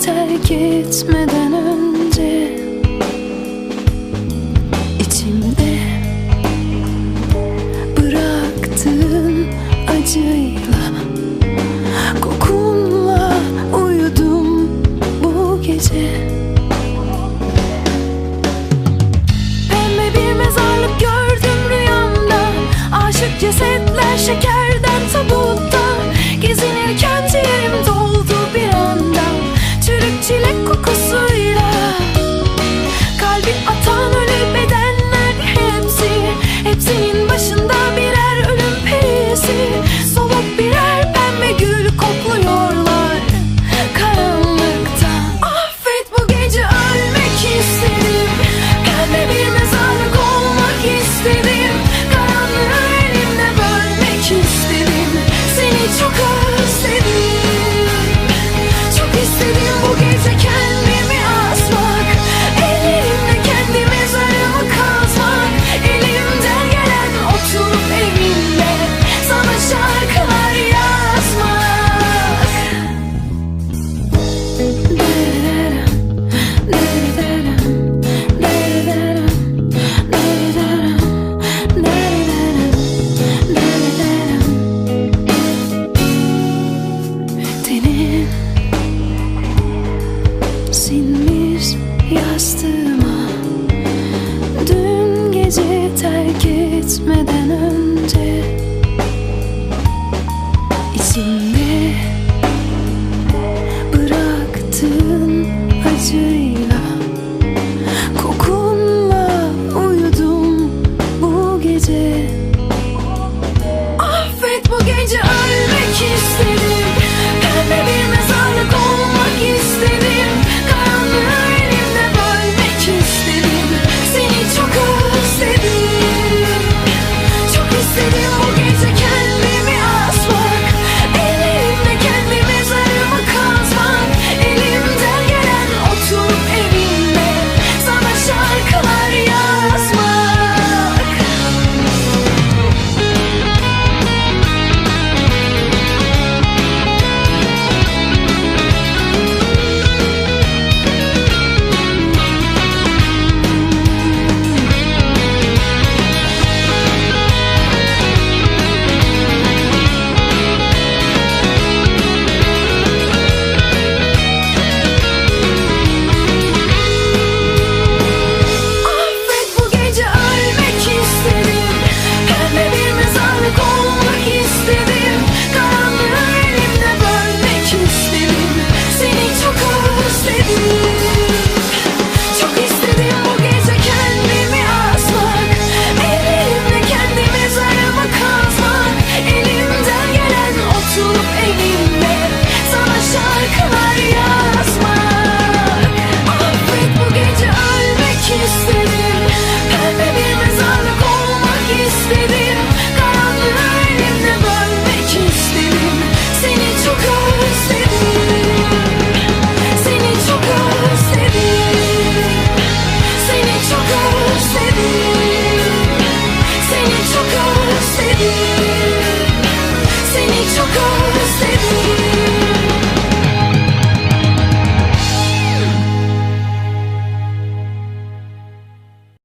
terk etmeden önce içimde bıraktığın acıyla kokunla uyudum bu gece. Pembe bir mezarlık gördüm rüyamda, aşık cesetler şekerden tabutta. gitmeden önce